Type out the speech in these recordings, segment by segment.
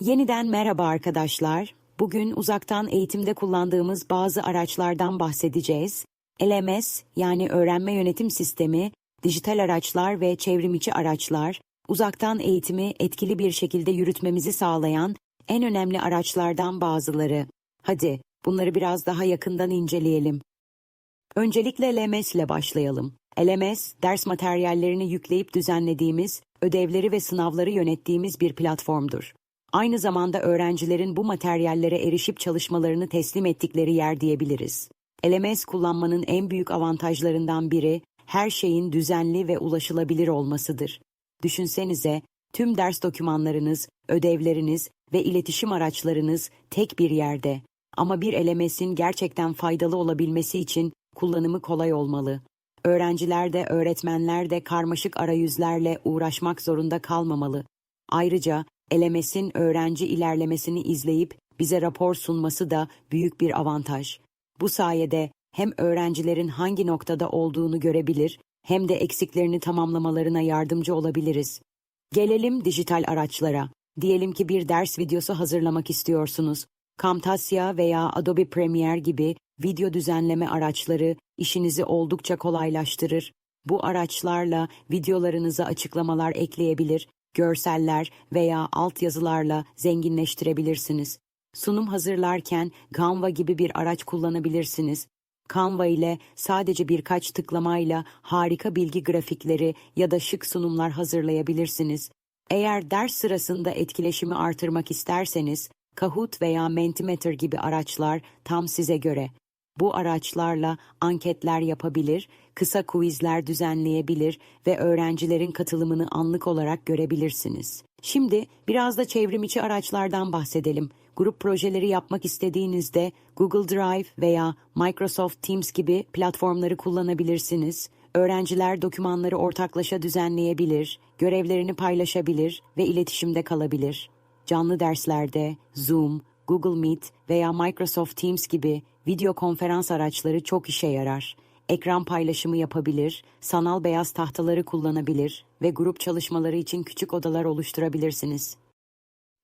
Yeniden merhaba arkadaşlar. Bugün uzaktan eğitimde kullandığımız bazı araçlardan bahsedeceğiz. LMS yani öğrenme yönetim sistemi, dijital araçlar ve çevrimiçi araçlar, uzaktan eğitimi etkili bir şekilde yürütmemizi sağlayan en önemli araçlardan bazıları. Hadi bunları biraz daha yakından inceleyelim. Öncelikle LMS ile başlayalım. LMS, ders materyallerini yükleyip düzenlediğimiz, ödevleri ve sınavları yönettiğimiz bir platformdur. Aynı zamanda öğrencilerin bu materyallere erişip çalışmalarını teslim ettikleri yer diyebiliriz. LMS kullanmanın en büyük avantajlarından biri, her şeyin düzenli ve ulaşılabilir olmasıdır. Düşünsenize, tüm ders dokümanlarınız, ödevleriniz ve iletişim araçlarınız tek bir yerde. Ama bir LMS'in gerçekten faydalı olabilmesi için kullanımı kolay olmalı. Öğrenciler de öğretmenler de karmaşık arayüzlerle uğraşmak zorunda kalmamalı. Ayrıca LMS'in öğrenci ilerlemesini izleyip bize rapor sunması da büyük bir avantaj. Bu sayede hem öğrencilerin hangi noktada olduğunu görebilir hem de eksiklerini tamamlamalarına yardımcı olabiliriz. Gelelim dijital araçlara. Diyelim ki bir ders videosu hazırlamak istiyorsunuz. Camtasia veya Adobe Premiere gibi video düzenleme araçları işinizi oldukça kolaylaştırır. Bu araçlarla videolarınıza açıklamalar ekleyebilir, görseller veya altyazılarla zenginleştirebilirsiniz. Sunum hazırlarken Canva gibi bir araç kullanabilirsiniz. Canva ile sadece birkaç tıklamayla harika bilgi grafikleri ya da şık sunumlar hazırlayabilirsiniz. Eğer ders sırasında etkileşimi artırmak isterseniz, Kahoot veya Mentimeter gibi araçlar tam size göre. Bu araçlarla anketler yapabilir, kısa quizler düzenleyebilir ve öğrencilerin katılımını anlık olarak görebilirsiniz. Şimdi biraz da çevrimiçi araçlardan bahsedelim. Grup projeleri yapmak istediğinizde Google Drive veya Microsoft Teams gibi platformları kullanabilirsiniz. Öğrenciler dokümanları ortaklaşa düzenleyebilir, görevlerini paylaşabilir ve iletişimde kalabilir. Canlı derslerde Zoom, Google Meet veya Microsoft Teams gibi video konferans araçları çok işe yarar. Ekran paylaşımı yapabilir, sanal beyaz tahtaları kullanabilir ve grup çalışmaları için küçük odalar oluşturabilirsiniz.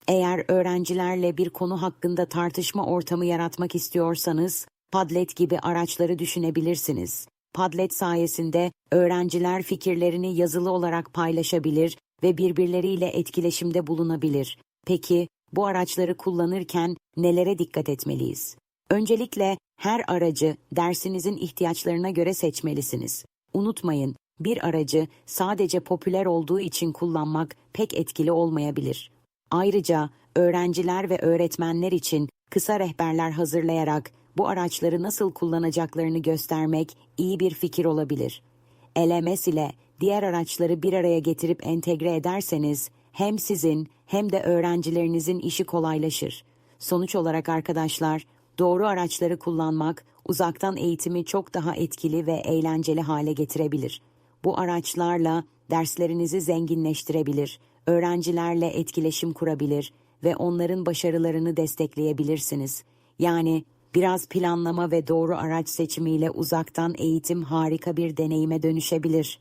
Eğer öğrencilerle bir konu hakkında tartışma ortamı yaratmak istiyorsanız, Padlet gibi araçları düşünebilirsiniz. Padlet sayesinde öğrenciler fikirlerini yazılı olarak paylaşabilir ve birbirleriyle etkileşimde bulunabilir. Peki bu araçları kullanırken nelere dikkat etmeliyiz? Öncelikle her aracı dersinizin ihtiyaçlarına göre seçmelisiniz. Unutmayın, bir aracı sadece popüler olduğu için kullanmak pek etkili olmayabilir. Ayrıca öğrenciler ve öğretmenler için kısa rehberler hazırlayarak bu araçları nasıl kullanacaklarını göstermek iyi bir fikir olabilir. LMS ile diğer araçları bir araya getirip entegre ederseniz hem sizin hem de öğrencilerinizin işi kolaylaşır. Sonuç olarak arkadaşlar, doğru araçları kullanmak uzaktan eğitimi çok daha etkili ve eğlenceli hale getirebilir. Bu araçlarla derslerinizi zenginleştirebilir, öğrencilerle etkileşim kurabilir ve onların başarılarını destekleyebilirsiniz. Yani biraz planlama ve doğru araç seçimiyle uzaktan eğitim harika bir deneyime dönüşebilir.